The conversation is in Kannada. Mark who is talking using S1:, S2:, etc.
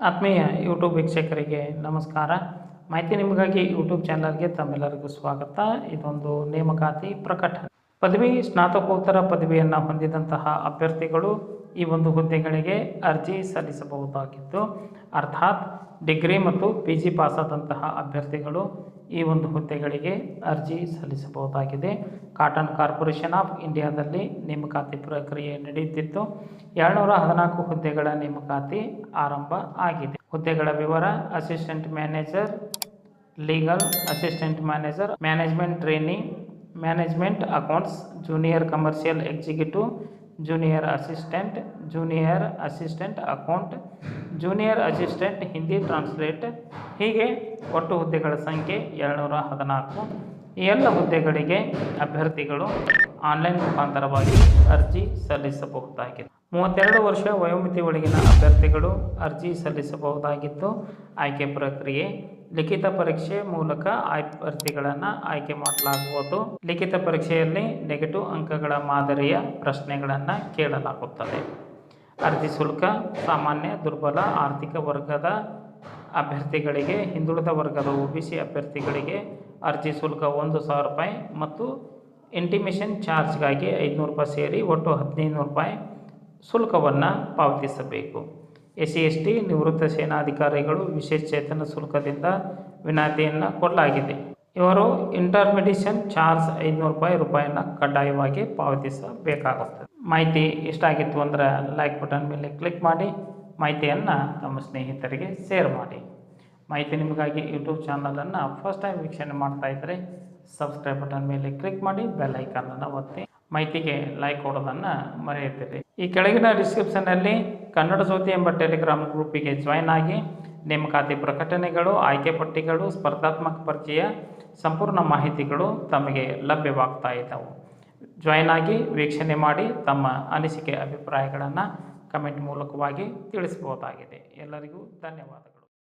S1: ಆತ್ಮೀಯ ಯೂಟ್ಯೂಬ್ ವೀಕ್ಷಕರಿಗೆ ನಮಸ್ಕಾರ. ಮಾಹಿತಿ ನಿಮಗಾಗಿ ಯೂಟ್ಯೂಬ್ ಚಾನಲ್ಗೆ ತಮ್ಮೆಲ್ಲರಿಗೂ ಸ್ವಾಗತ. ಇದೊಂದು ನೇಮಕಾತಿ ಪ್ರಕಟಣೆ. ಪದವಿ ಸ್ನಾತಕೋತ್ತರ ಪದವಿಯನ್ನು ಹೊಂದಿದಂತಹ ಅಭ್ಯರ್ಥಿಗಳು ಈ ಒಂದು ಹುದ್ದೆಗಳಿಗೆ ಅರ್ಜಿ ಸಲ್ಲಿಸಬಹುದಾಗಿದ್ದು ಅರ್ಥಾತ್ ಡಿಗ್ರಿ ಮತ್ತು ಪಿ ಜಿ ಪಾಸಾದಂತಹ ಅಭ್ಯರ್ಥಿಗಳು ಈ ಒಂದು ಹುದ್ದೆಗಳಿಗೆ ಅರ್ಜಿ ಸಲ್ಲಿಸಬಹುದಾಗಿದೆ. ಕಾಟನ್ ಕಾರ್ಪೊರೇಷನ್ ಆಫ್ ಇಂಡಿಯಾದಲ್ಲಿ ನೇಮಕಾತಿ ಪ್ರಕ್ರಿಯೆ ನಡೆಯುತ್ತಿತ್ತು. ಏಳ್ನೂರ ಹದಿನಾಲ್ಕು ಹುದ್ದೆಗಳ ನೇಮಕಾತಿ ಆರಂಭ ಆಗಿದೆ. ಹುದ್ದೆಗಳ ವಿವರ, assistant manager, legal assistant manager, management training management accounts, junior commercial executive junior assistant junior assistant account junior assistant Hindi translate ಹೀಗೆ ಒಟ್ಟು ಹುದ್ದೆಗಳ ಸಂಖ್ಯೆ ಏಳ್ನೂರ ಹದಿನಾಲ್ಕು. ಈ ಎಲ್ಲ ಹುದ್ದೆಗಳಿಗೆ ಅಭ್ಯರ್ಥಿಗಳು ಆನ್ಲೈನ್ ಮುಖಾಂತರವಾಗಿ ಅರ್ಜಿ ಸಲ್ಲಿಸಬಹುದಾಗಿದೆ ಮೂವತ್ತೆರಡು ವರ್ಷ ವಯೋಮಿತಿ ಒಳಗಿನ ಅಭ್ಯರ್ಥಿಗಳು ಅರ್ಜಿ ಸಲ್ಲಿಸಬಹುದಾಗಿದ್ದು, ಆಯ್ಕೆ ಪ್ರಕ್ರಿಯೆ, ಲಿಖಿತ ಪರೀಕ್ಷೆ ಮೂಲಕ ಅಭ್ಯರ್ಥಿಗಳನ್ನು ಆಯ್ಕೆ ಮಾಡಲಾಗುವುದು. ಲಿಖಿತ ಪರೀಕ್ಷೆಯಲ್ಲಿ ನೆಗೆಟಿವ್ ಅಂಕಗಳ ಮಾದರಿಯ ಪ್ರಶ್ನೆಗಳನ್ನು ಕೇಳಲಾಗುತ್ತದೆ. ಅರ್ಜಿ ಶುಲ್ಕ, ಸಾಮಾನ್ಯ, ದುರ್ಬಲ, ಆರ್ಥಿಕ ವರ್ಗದ ಅಭ್ಯರ್ಥಿಗಳಿಗೆ, ಹಿಂದುಳಿದ ವರ್ಗದ ಒ ಬಿ ಸಿ ಅಭ್ಯರ್ಥಿಗಳಿಗೆ ಅರ್ಜಿ ಶುಲ್ಕ ಒಂದು ಸಾವಿರ ರೂಪಾಯಿ ಮತ್ತು ಇಂಟಿಮೇಷನ್ ಚಾರ್ಜ್ಗಾಗಿ ಐದುನೂರು ರೂಪಾಯಿ ಸೇರಿ ಒಟ್ಟು ಹದಿನೈದು ರೂಪಾಯಿ ಶುಲ್ಕವನ್ನು ಪಾವತಿಸಬೇಕು. ಎಸ್ ಸಿ, ಎಸ್ ಟಿ, ನಿವೃತ್ತ ಸೇನಾಧಿಕಾರಿಗಳು ವಿಶೇಷ ಚೇತನ ಶುಲ್ಕದಿಂದ ವಿನಾಯಿತಿಯನ್ನು ಕೊಡಲಾಗಿದೆ. ಇವರು ಇಂಟರ್ಮಿಡಿಷನ್ ಚಾರ್ಜ್ ಐದುನೂರು ರೂಪಾಯಿ ರೂಪಾಯಿಯನ್ನು ಕಡ್ಡಾಯವಾಗಿ ಪಾವತಿಸಬೇಕಾಗುತ್ತದೆ. ಮಾಹಿತಿ ಇಷ್ಟ ಆಗಿತ್ತು ಅಂದರೆ ಲೈಕ್ ಬಟನ್ ಮೇಲೆ ಕ್ಲಿಕ್ ಮಾಡಿ. ಮಾಹಿತಿಯನ್ನು ತಮ್ಮ ಸ್ನೇಹಿತರಿಗೆ ಶೇರ್ ಮಾಡಿ. ಮಾಹಿತಿ ನಿಮಗಾಗಿ ಯೂಟ್ಯೂಬ್ ಚಾನಲನ್ನು ಫಸ್ಟ್ ಟೈಮ್ ವೀಕ್ಷಣೆ ಮಾಡ್ತಾ ಇದ್ದರೆ ಸಬ್ಸ್ಕ್ರೈಬ್ ಬಟನ್ ಮೇಲೆ ಕ್ಲಿಕ್ ಮಾಡಿ ಬೆಲ್ ಐಕಾನನ್ನು ಒತ್ತಿ. ಮಾಹಿತಿಗೆ ಲೈಕ್ ಕೊಡೋದನ್ನು ಮರೆಯುತ್ತೀರಿ. ಈ ಕೆಳಗಿನ ಡಿಸ್ಕ್ರಿಪ್ಷನ್ನಲ್ಲಿ ಕನ್ನಡ ಜ್ಯೋತಿ ಎಂಬ ಟೆಲಿಗ್ರಾಮ್ ಗ್ರೂಪಿಗೆ ಜಾಯ್ನ್ ಆಗಿ ನೇಮಕಾತಿ ಪ್ರಕಟಣೆಗಳು, ಆಯ್ಕೆ ಪಟ್ಟಿಗಳು, ಸ್ಪರ್ಧಾತ್ಮಕ ಪರೀಕ್ಷೆಯ ಸಂಪೂರ್ಣ ಮಾಹಿತಿಗಳು ತಮಗೆ ಲಭ್ಯವಾಗ್ತಾ ಇದ್ದವು. ಜಾಯ್ನ್ ಆಗಿ ವೀಕ್ಷಣೆ ಮಾಡಿ ತಮ್ಮ ಅನಿಸಿಕೆ, ಅಭಿಪ್ರಾಯಗಳನ್ನು ಕಮೆಂಟ್ ಮೂಲಕವಾಗಿ ತಿಳಿಸ್ಬೋದಾಗಿದೆ. ಎಲ್ಲರಿಗೂ ಧನ್ಯವಾದಗಳು.